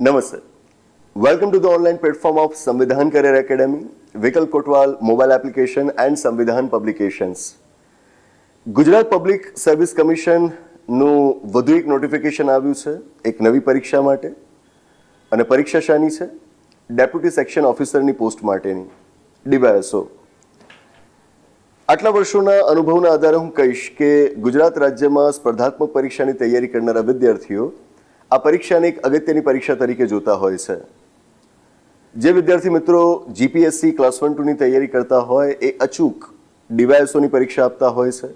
નમસ્તે. Welcome to the online platform of Samvidhan career academy Vikal Kotwal mobile application and Samvidhan publications Gujarat public service કમિશનનું વધુ એક notification આવ્યું છે, એક નવી પરીક્ષા માટે. અને પરીક્ષા શાની છે ડેપ્યુટી સેક્શન ઓફિસરની પોસ્ટ માટેની ડીવાયએસઓ આટલા વર્ષોના અનુભવના આધારે હું કહીશ કે ગુજરાત રાજ્યમાં સ્પર્ધાત્મક પરીક્ષાની તૈયારી કરનારા વિદ્યાર્થીઓ આ પરીક્ષાને એક અગત્યની પરીક્ષા તરીકે જોતા હોય છે. જે વિદ્યાર્થી મિત્રો જીપીએસસી ક્લાસ વન ટુની તૈયારી કરતા હોય, એ અચૂક ડીવાયએસઓની પરીક્ષા આપતા હોય છે.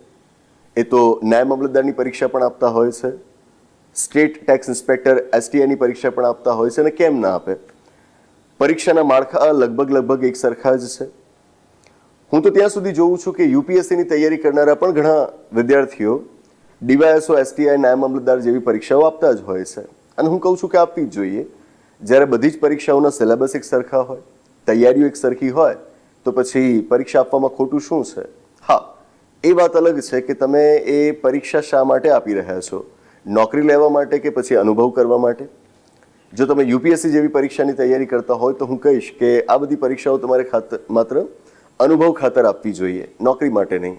એ તો ન્યાય મામલતદારની પરીક્ષા પણ આપતા હોય છે. સ્ટેટ ટેક્સ ઇન્સ્પેક્ટર એસટીઆઈની પરીક્ષા પણ આપતા હોય છે અને કેમ ના આપે. પરીક્ષાના માળખા લગભગ લગભગ એક સરખા જ છે. હું તો ત્યાં સુધી જોઉં છું કે યુપીએસસીની તૈયારી કરનારા પણ ઘણા વિદ્યાર્થીઓ ડીવાયએસઓ, એસટીઆઈ, નાયબ મામલતદાર જેવી પરીક્ષાઓ આપતા જ હોય છે. અને હું કહું છું કે આપવી જ જોઈએ. જ્યારે બધી જ પરીક્ષાઓના સિલેબસ એક સરખા હોય, તૈયારીઓ એક સરખી હોય, તો પછી પરીક્ષા આપવામાં ખોટું શું છે? હા, એ વાત અલગ છે કે તમે એ પરીક્ષા શા માટે આપી રહ્યા છો? નોકરી લેવા માટે કે પછી અનુભવ કરવા માટે? જો તમે યુપીએસસી જેવી પરીક્ષાની તૈયારી કરતા હોય, તો હું કહીશ કે આ બધી પરીક્ષાઓ તમારે ખાતર માત્ર અનુભવ ખાતર આપવી જોઈએ, નોકરી માટે નહીં.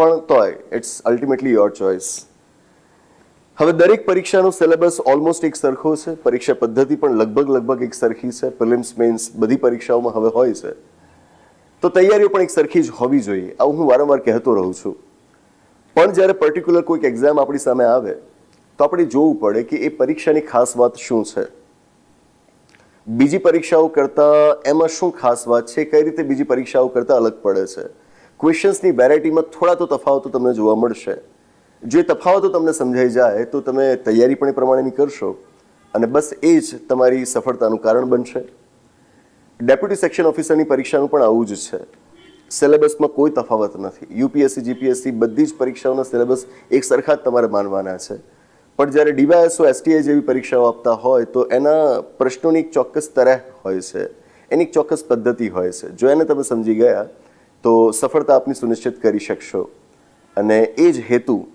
પણ તોય ઇટ્સ અલ્ટિમેટલી યોર ચોઇસ હવે દરેક પરીક્ષાનો સિલેબસ ઓલમોસ્ટ એક સરખો છે. પરીક્ષા પદ્ધતિ પણ લગભગ લગભગ એક સરખી છે. પ્રિલિમ્સ મેન્સ બધી પરીક્ષાઓમાં હવે હોય છે. તો તૈયારીઓ પણ એક સરખી જ હોવી જોઈએ. આવું હું વારંવાર કહેતો રહું છું. પણ જ્યારે પર્ટિક્યુલર કોઈક એક્ઝામ આપણી સામે આવે, તો આપણે જોવું પડે કે એ પરીક્ષાની ખાસ વાત શું છે. બીજી પરીક્ષાઓ કરતાં એમાં શું ખાસ વાત છે? કઈ રીતે બીજી પરીક્ષાઓ કરતાં અલગ પડે છે? ક્વેશ્ચન્સની વેરાયટીમાં થોડા તો તફાવતો તમને જોવા મળશે. જે તફાવતો તમને સમજાઈ જાય, તો તમે તૈયારી પણ એ પ્રમાણેની કરશો અને બસ એ જ તમારી સફળતાનું કારણ બનશે. ડેપ્યુટી સેક્શન ઓફિસરની પરીક્ષાનું પણ આવું જ છે. સિલેબસમાં કોઈ તફાવત નથી. યુપીએસસી જીપીએસસી બધી જ પરીક્ષાઓના સિલેબસ એક સરખા જ તમારે માનવાના છે. પણ જ્યારે ડીવાયએસઓ એસટીઆઈ જેવી પરીક્ષાઓ આપતા હોય, તો એના પ્રશ્નોની એક ચોક્કસ તરહ હોય છે. એની એક ચોક્કસ પદ્ધતિ હોય છે. જો એને તમે સમજી ગયા તો સફળતા આપની સુનિશ્ચિત કરી શકશો. અને એ જ હેતુ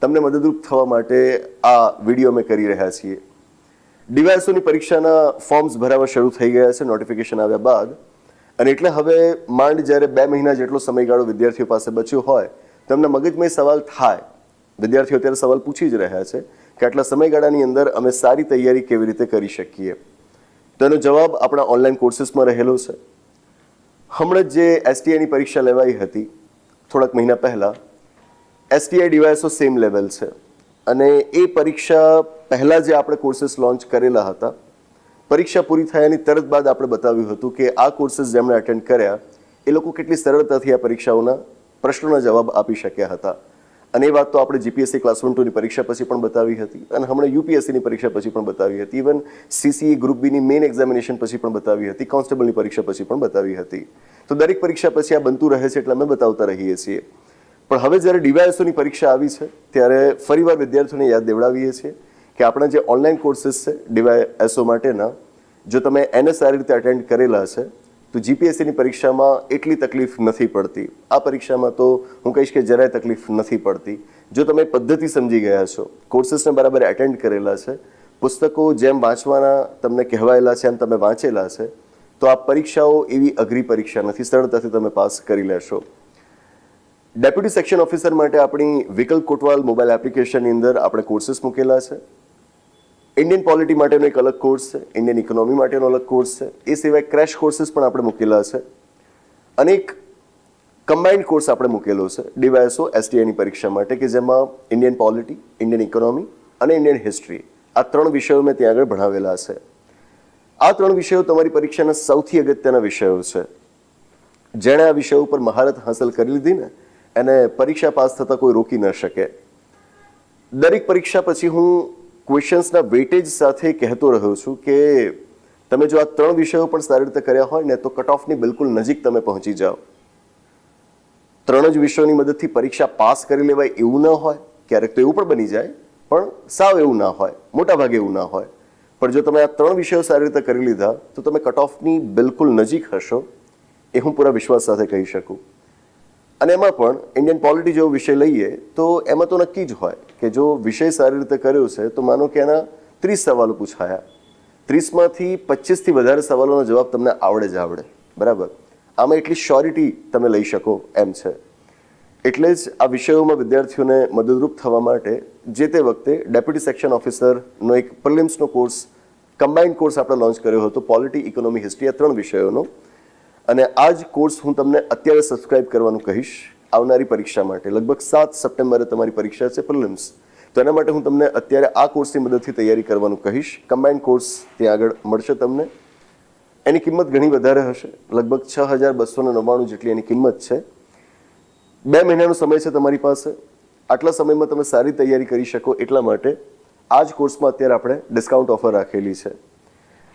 તમને મદદરૂપ થવા માટે આ વીડિયો અમે કરી રહ્યા છીએ. ડીવાયસોની પરીક્ષાના ફોર્મ્સ ભરાવા શરૂ થઈ ગયા છે, નોટિફિકેશન આવ્યા બાદ. અને એટલે હવે માંડ જ્યારે બે મહિના જેટલો સમયગાળો વિદ્યાર્થીઓ પાસે બચ્યો હોય, તો એમના મગજમાં સવાલ થાય. વિદ્યાર્થીઓ અત્યારે સવાલ પૂછી જ રહ્યા છે કે આટલા સમયગાળાની અંદર અમે સારી તૈયારી કેવી રીતે કરી શકીએ? તો એનો જવાબ આપણા ઓનલાઈન કોર્સીસમાં રહેલો છે. હમણાં જ એસટીઆઈની પરીક્ષા લેવાઈ હતી, થોડાક મહિના પહેલાં એસટીઆઈ ડિવાઇસો સેમ લેવલ છે. અને એ પરીક્ષા પહેલાં જે આપણે કોર્સીસ લોન્ચ કરેલા હતા, પરીક્ષા પૂરી થયાની તરત બાદ આપણે બતાવ્યું હતું કે આ કોર્સીસ જેમણે અટેન્ડ કર્યા, એ લોકો કેટલી સરળતાથી આ પરીક્ષાઓના પ્રશ્નોના જવાબ આપી શક્યા હતા. અને એ વાત તો આપણે જીપીએસસી ક્લાસ વન ટુની પરીક્ષા પછી પણ બતાવી હતી. અને હમણાં યુપીએસસીની પરીક્ષા પછી પણ બતાવી હતી. ઇવન સીસીઈ ગ્રુપ બીની મેઇન એક્ઝામિનેશન પછી પણ બતાવી હતી. કોન્સ્ટેબલની પરીક્ષા પછી પણ બતાવી હતી. તો દરેક પરીક્ષા પછી આ બનતું રહે છે એટલે અમે બતાવતા રહીએ છીએ. પણ હવે જ્યારે ડીવાયએસઓની પરીક્ષા આવી છે, ત્યારે ફરીવાર વિદ્યાર્થીઓને યાદ દેવડાવીએ છીએ કે આપણા જે ઓનલાઈન કોર્સીસ છે ડીવાયએસઓ માટેના, જો તમે એને સારી રીતે અટેન્ડ કરેલા છે તો જીપીએસસીની પરીક્ષામાં એટલી તકલીફ નથી પડતી. આ પરીક્ષામાં તો હું કહીશ કે જરાય તકલીફ નથી પડતી. જો તમે પદ્ધતિ સમજી ગયા છો કોર્સીસને બરાબર એટેન્ડ કરેલા છે, પુસ્તકો જેમ વાંચવાના તમને કહેવાયેલા છે એમ તમે વાંચેલા છે, તો આ પરીક્ષાઓ એવી અઘરી પરીક્ષા નથી, સરળતાથી તમે પાસ કરી લેશો. ડેપ્યુટી સેક્શન ઓફિસર માટે આપણી વિકલ્પ કોટવાલ મોબાઈલ એપ્લિકેશનની અંદર આપણે કોર્સીસ મૂકેલા છે. ઇન્ડિયન પોલિટી માટેનો એક અલગ કોર્સ છે ઇન્ડિયન ઇકોનોમી માટેનો અલગ કોર્સ છે. એ સિવાય ક્રેશ કોર્સીસ પણ આપણે મૂકેલા છે. અને એક કમ્બાઇન્ડ કોર્સ આપણે મૂકેલો છે ડીવાયએસઓ એસટીઆઈની પરીક્ષા માટે, કે જેમાં ઇન્ડિયન પોલિટી ઇન્ડિયન ઇકોનોમી અને ઇન્ડિયન હિસ્ટ્રી આ ત્રણ વિષયો મેં ત્યાં આગળ ભણાવેલા છે. આ ત્રણ વિષયો તમારી પરીક્ષાના સૌથી અગત્યના વિષયો છે. જેણે આ વિષયો ઉપર મહારત હાંસલ કરી લીધી ને, એને પરીક્ષા પાસ થતાં કોઈ રોકી ન શકે. દરેક પરીક્ષા પછી હું ક્વેશ્ચન્સના વેટેજ સાથે કહેતો રહ્યો છું કે તમે જો આ ત્રણ વિષયો પણ સારી રીતે કર્યા હોય ને, તો કટ ઓફની બિલકુલ નજીક તમે પહોંચી જાઓ. ત્રણ જ વિષયોની મદદથી પરીક્ષા પાસ કરી લેવાય એવું ન હોય, ક્યારેક તો એવું પણ બની જાય, પણ સાવ એવું ના હોય મોટા ભાગે એવું ના હોય. પણ જો તમે આ ત્રણ વિષયો સારી રીતે કરી લીધા, તો તમે કટ ઓફની બિલકુલ નજીક હશો, એ હું પૂરા વિશ્વાસ સાથે કહી શકું. અને એમાં પણ ઇન્ડિયન પોલિટી જેવો વિષય લઈએ, તો એમાં તો નક્કી જ હોય કે જો વિષય સારી રીતે કર્યો છે, તો માનો કે એના ત્રીસ સવાલો પૂછાયા. ત્રીસમાંથી પચીસથી વધારે સવાલોનો જવાબ તમને આવડે જ આવડે. બરાબર? આમાં એટલી શ્યોરિટી તમે લઈ શકો એમ છે. એટલે જ આ વિષયોમાં વિદ્યાર્થીઓને મદદરૂપ થવા માટે જે તે વખતે ડેપ્યુટી સેક્શન ઓફિસરનો એક પ્રિલિમ્સનો કોર્સ કમ્બાઇન્ડ કોર્સ આપણે લોન્ચ કર્યો હતો પોલિટી ઇકોનોમી હિસ્ટ્રી આ ત્રણ વિષયોનો. અને આ જ કોર્સ હું તમને અત્યારે સબસ્ક્રાઇબ કરવાનું કહીશ. આવનારી પરીક્ષા માટે. લગભગ સાત સપ્ટેમ્બરે તમારી પરીક્ષા છે પ્રિલિમ્સ તો એના માટે હું તમને અત્યારે આ કોર્સની મદદથી તૈયારી કરવાનું કહીશ. કમ્બાઇન્ડ કોર્સ ત્યાં આગળ મળશે તમને. એની કિંમત ઘણી વધારે હશે. લગભગ છ હજાર બસો નવ્વાણું જેટલી એની કિંમત છે. બે મહિનાનો સમય છે તમારી પાસે. આટલા સમયમાં તમે સારી તૈયારી કરી શકો એટલા માટે આ જ કોર્સમાં અત્યારે આપણે ડિસ્કાઉન્ટ ઓફર રાખેલી છે.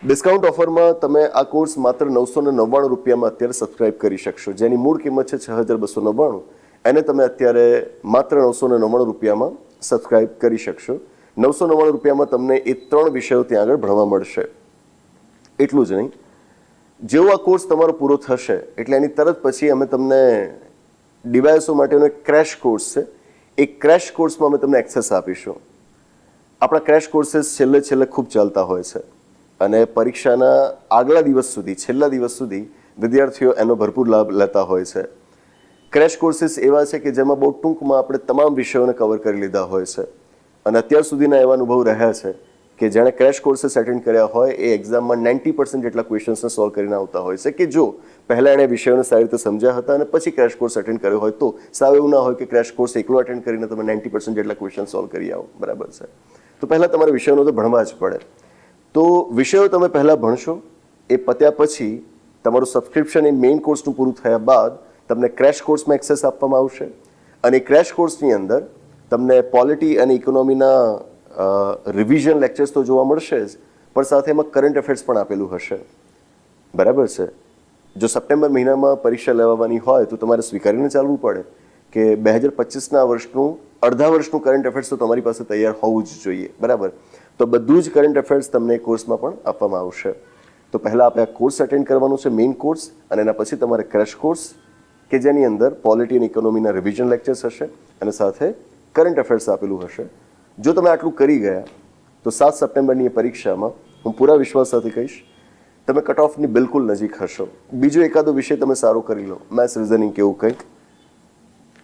ડિસ્કાઉન્ટ ઓફરમાં તમે આ કોર્સ માત્ર નવસો ને નવ્વાણું રૂપિયામાં અત્યારે સબસ્ક્રાઇબ કરી શકશો. જેની મૂળ કિંમત છે છ હજાર બસો નવ્વાણું. એને તમે અત્યારે માત્ર નવસો ને નવ્વાણું રૂપિયામાં સબસ્ક્રાઇબ કરી શકશો. નવસો નવ્વાણું રૂપિયામાં તમને એ ત્રણ વિષયો ત્યાં આગળ ભણવા મળશે. એટલું જ નહીં. જેવો આ કોર્સ તમારો પૂરો થશે, એટલે એની તરત પછી અમે તમને ડિવાઇસો માટેનો એક ક્રેશ કોર્સ છે. એ ક્રેશ કોર્સમાં અમે તમને એક્સેસ આપીશું. આપણા ક્રેશ કોર્सेस છેલ્લે છેલ્લે ખૂબ ચાલતા હોય છે. અને પરીક્ષાના આગલા દિવસ સુધી, છેલ્લા દિવસ સુધી વિદ્યાર્થીઓ એનો ભરપૂર લાભ લેતા હોય છે. ક્રેશ કોર્સિસ એવા છે કે જેમાં બહુ ટૂંકમાં આપણે તમામ વિષયોને કવર કરી લીધા હોય છે. અને અત્યાર સુધીના એવા અનુભવ રહ્યા છે કે જેણે ક્રેશ કોર્સિસ એટેન્ડ કર્યા હોય એ એક્ઝામમાં નાઇન્ટી પર્સન્ટ જેટલા ક્વેશ્ચન્સને સોલ્વ કરીને આવતા હોય છે કે જો પહેલાં એણે વિષયોને સારી રીતે સમજ્યા હતા અને પછી ક્રેશ કોર્સ એટેન્ડ કર્યો હોય તો સાવ એવું ના હોય કે ક્રેશ કોર્સ એકલો એટેન્ડ કરીને તમે નાઇન્ટી પર્સન્ટ જેટલા ક્વેશ્ચન સોલ્વ કરી આવો. બરાબર છે. તો પહેલાં તમારે વિષયોનો તો ભણવા જ પડે. તો વિષયો તમે પહેલાં ભણશો, એ પત્યા પછી તમારું સબસ્ક્રિપ્શન એ મેઇન કોર્સનું પૂરું થયા બાદ તમને ક્રેશ કોર્સમાં એક્સેસ આપવામાં આવશે. અને ક્રેશ કોર્સની અંદર તમને પોલિટી અને ઇકોનોમીના રિવિઝન લેક્ચર્સ તો જોવા મળશે જ, પણ સાથે એમાં કરંટ અફેર્સ પણ આપેલું હશે. બરાબર છે? જો સપ્ટેમ્બર મહિનામાં પરીક્ષા લેવાની હોય તો તમારે સ્વીકારીને ચાલવું પડે કે બે હજાર પચીસના વર્ષનું, અડધા વર્ષનું કરંટ અફેર્સ તો તમારી પાસે તૈયાર હોવું જ જોઈએ. બરાબર? તો બધું જ કરંટ અફેર્સ તમને એ કોર્સમાં પણ આપવામાં આવશે. તો પહેલાં આપણે આ કોર્સ અટેન્ડ કરવાનું છે મેઇન કોર્સ અને એના પછી તમારે ક્રેશ કોર્સ કે જેની અંદર પોલિટી અને ઇકોનોમીના રિવિઝન લેક્ચર્સ હશે, અને સાથે કરંટ અફેર્સ આપેલું હશે. જો તમે આટલું કરી ગયા, તો સાત સપ્ટેમ્બરની પરીક્ષામાં હું પૂરા વિશ્વાસ સાથે કહીશ, તમે કટ ઓફની બિલકુલ નજીક હશો. બીજો એકાદો વિષય તમે સારો કરી લો મેથ્સ રિઝનિંગ કે એવું કંઈક,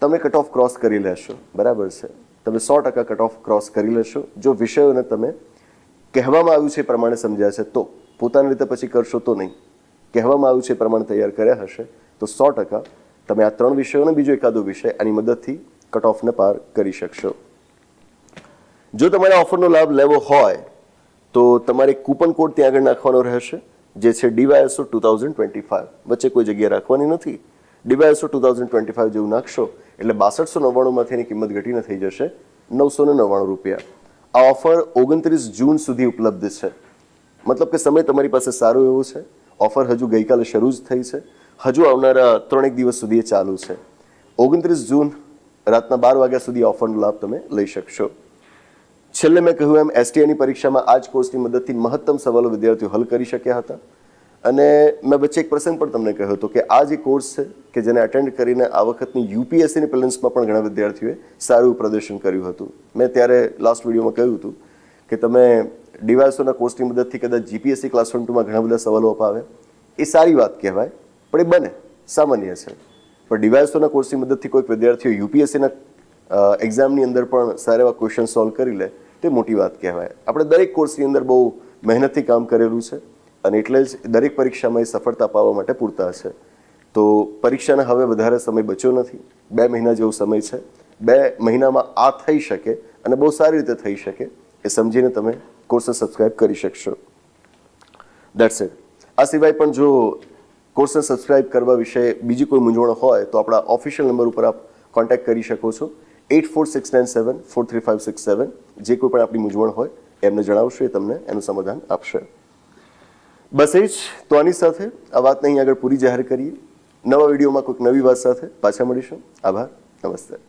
તમે કટ ઓફ ક્રોસ કરી લેશો. બરાબર છે. તમે સો ટકા કટ ઓફ ક્રોસ કરી લેશો. જો વિષયોને તમે કહેવામાં આવ્યું છે એ પ્રમાણે સમજ્યા છે, તો પોતાની રીતે પછી કરશો તો નહીં. કહેવામાં આવ્યું છે એ પ્રમાણે તૈયાર કર્યા હશે, તો સો ટકા તમે આ ત્રણ વિષયોને બીજો એકાદો વિષય આની મદદથી કટ ઓફને પાર કરી શકશો. જો તમારે ઓફરનો લાભ લેવો હોય, તો તમારે કૂપન કોડ ત્યાં આગળ નાખવાનો રહેશે, જે છે DYSO two thousand twenty five વચ્ચે કોઈ જગ્યાએ રાખવાની નથી. DYSO two thousand twenty five જેવું નાખશો, એટલે બાસઠસો નવ્વાણુંમાંથી એની કિંમત ઘટીને થઈ જશે નવસો ને નવ્વાણું રૂપિયા. આ ઓફર ઓગણત્રીસ જૂન સુધી ઉપલબ્ધ છે. મતલબ કે સમય તમારી પાસે સારો એવો છે. ઓફર હજુ ગઈકાલે શરૂ જ થઈ છે. હજુ આવનારા ત્રણેક દિવસ સુધી એ ચાલુ છે. ઓગણત્રીસ જૂન રાતના બાર વાગ્યા સુધી ઓફરનો લાભ તમે લઈ શકશો. છેલ્લે મેં કહ્યું એમ એસટીઆઈની પરીક્ષામાં આ જ કોર્સની મદદથી મહત્તમ સવાલો વિદ્યાર્થીઓ હલ કરી શક્યા હતા. અને મેં વચ્ચે એક પ્રસંગ પણ તમને કહ્યો હતો કે આ જે કોર્સ છે કે જેને અટેન્ડ કરીને આ વખતની યુપીએસસીની પ્રિલિમ્સમાં પણ ઘણા વિદ્યાર્થીઓએ સારું પ્રદર્શન કર્યું હતું. મેં ત્યારે લાસ્ટ વિડીયોમાં કહ્યું હતું કે તમે ડિવાઇસોના કોર્સની મદદથી કદાચ જીપીએસસી ક્લાસ વન ટુમાં ઘણા બધા સવાલો અપાવે. એ સારી વાત કહેવાય, પણ એ બને, સામાન્ય છે. પણ ડિવાઇસોના કોર્સની મદદથી કોઈક વિદ્યાર્થીઓ યુપીએસસીના એક્ઝામની અંદર પણ સારા એવા ક્વેશ્ચન સોલ્વ કરી લે, તે મોટી વાત કહેવાય. આપણે દરેક કોર્સની અંદર બહુ મહેનતથી કામ કરેલું છે. અને એટલે જ દરેક પરીક્ષામાં એ સફળતા પાવવા માટે પૂરતા છે. તો પરીક્ષાને હવે વધારે સમય બચ્યો નથી. બે મહિના જેવો સમય છે. બે મહિનામાં આ થઈ શકે અને બહુ સારી રીતે થઈ શકે એ સમજીને તમે કોર્સને સબસ્ક્રાઇબ કરી શકશો. દેટ્સ ઇટ આ સિવાય પણ જો કોર્સને સબસ્ક્રાઇબ કરવા વિશે બીજી કોઈ મૂંઝવણ હોય તો આપણા ઓફિશિયલ નંબર ઉપર આપ કોન્ટેક્ટ કરી શકો છો. Eight four six nine seven, four three five six seven. જે કોઈ પણ આપણી મૂંઝવણ હોય એમને જણાવશો, એ તમને એનું સમાધાન આપશે. બસ એ જ, તો આની સાથે આ વાતને અહીં આગળ પૂરી જાહેર કરીએ. નવા વિડીયોમાં કોઈક નવી વાત સાથે પાછા મળીશું. આભાર, નમસ્તે.